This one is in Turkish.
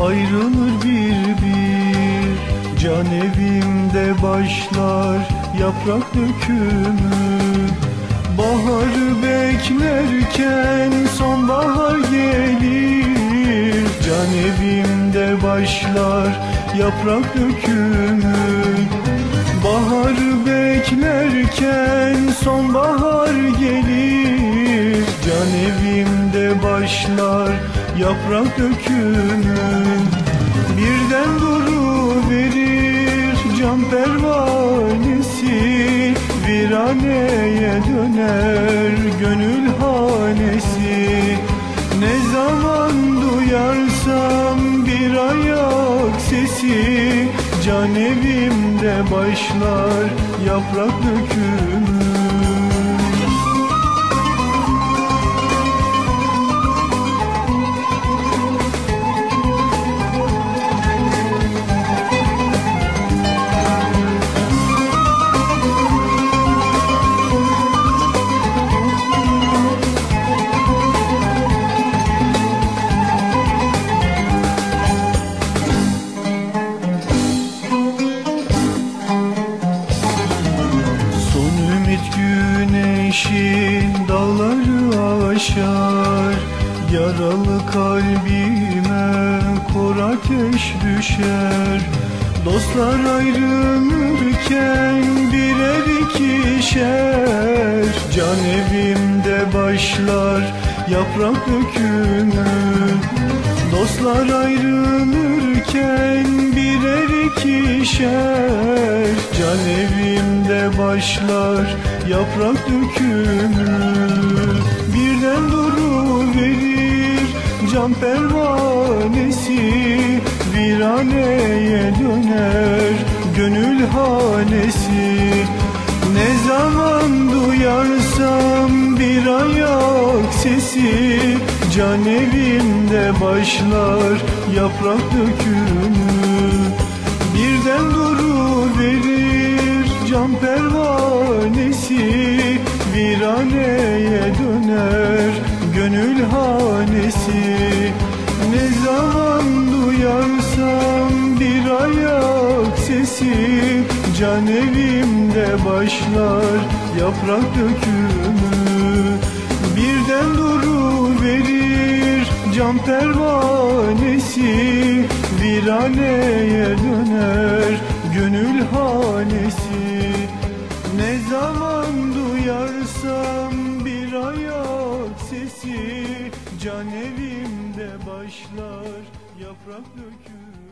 ayrılır bir bir. Can evimde başlar yaprak dökümü. Baharı beklerken sonbahar gelir. Can evimde başlar yaprak dökümü. Baharı beklerken sonbahar gelir başlar yaprak dökümü Birden duru verir can pervanesi. Viraneye döner gönül hanesi. Ne zaman duyarsam bir ayak sesi. Can evimde başlar yaprak dökümü güneşin dağları aşar Yaralı kalbime kor ateş düşer. Dostlar ayrılırken birer ikişer. Can evimde başlar yaprak dökümü Dostlar birer ikişer Can evimde başlar yaprak dökümü Birden duru verir can pervanesi. Viraneye döner gönül hanesi. Ne zaman duyarsam bir ayak sesi. Can evimde başlar yaprak dökümü Birden duru verir can pervanesi Viraneye döner gönül hanesi. Ne zaman duyarsam bir ayak sesi Can evimde başlar yaprak dökümü. Birden duru verir can pervanesi Viraneye döner gönül hanesi. Ne zaman duyarsam bir ayak sesi. Can evimde başlar yaprak dökümü